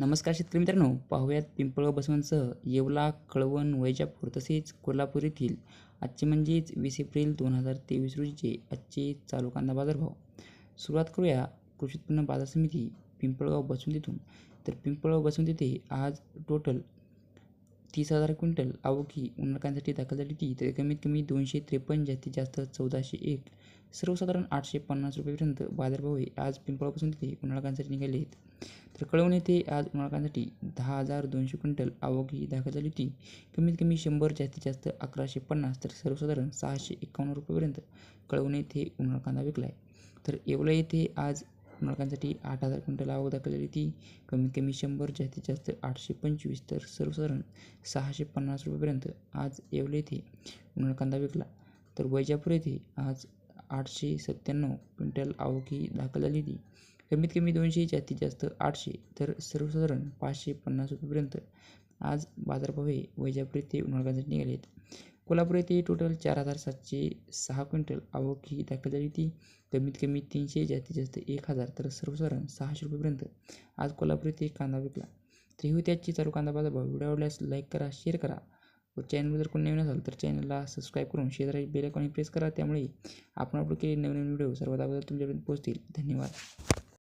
नमस्कार शेतकरी मित्रांनो पाहूयात पिंपळगाव बसवांसह येवला कळवण वैजापूर तसेच कोल्हापूर येथील आजचे म्हणजेच वीस एप्रिल दोन हजार तेवीस रोजीचे आजचे चालू कांदा बाजारभाव. सुरुवात करूया कृषी उत्पन्न बाजार समिती पिंपळगाव बसवंतीतून. तर पिंपळगाव बसवंत येथे आज टोटल तीस हजार क्विंटल आवकी उन्हाळकांसाठी दाखल झाली होती. तर कमीत कमी दोनशे त्रेपन्न जास्तीत जास्त चौदाशे एक सर्वसाधारण आठशे पन्नास रुपयेपर्यंत बाजारभाव हे आज पिंपळापासून तिथे उन्हाळकांसाठी निघाले आहेत. तर कळवण येथे आज उन्हाळकांसाठी दहा हजार दोनशे क्विंटल आवक ही दाखल झाली होती. कमीत कमी शंभर जास्तीत जास्त अकराशे पन्नास तर सर्वसाधारण सहाशे एकावन्न रुपयेपर्यंत कळवण येथे उन्हाळकांदा विकला आहे तर येवला येथे आज उन्हाळकांसाठी आठ हजार क्विंटल आवक दाखल झाली होती. कमीत कमी शंभर जास्तीत जास्त आठशे पंचवीस तर सर्वसाधारण सहाशे पन्नास रुपयेपर्यंत आज येवले येथे उन्हाळकांदा विकला. तर वैजापूर येथे आज आठशे सत्त्याण्णव क्विंटल आवक ही दाखल झाली होती. कमीत कमी दोनशे जास्तीत जास्त आठशे तर सर्वसाधारण पाचशे पन्नास रुपयेपर्यंत आज बाजारभाव हे वैजापूर येथे उन्हाळकांसाठी निघाले आहेत. कोल्हापूर येथे टोटल चार हजार सातशे सहा क्विंटल आवक ही दाखल झाली ती कमीत कमी तीनशे जास्तीत जास्त एक हजार तर सर्वसाधारण सहाशे रुपयेपर्यंत आज कोल्हापूर येथे कांदा विकला. तर ही होती आजची चालू कांदा बाजारभाव व्हिडिओ आवडल्यास लाईक करा शेअर करा. व चॅनल जर कोणी नवीन असाल तर चॅनलला सबस्क्राईब करून शेजारी बेल आयकॉन प्रेस करा. त्यामुळे आपण आपलं केलेले नवीन नवीन व्हिडिओ सर्वात अगोदर तुमच्यापर्यंत पोहोचतील. धन्यवाद.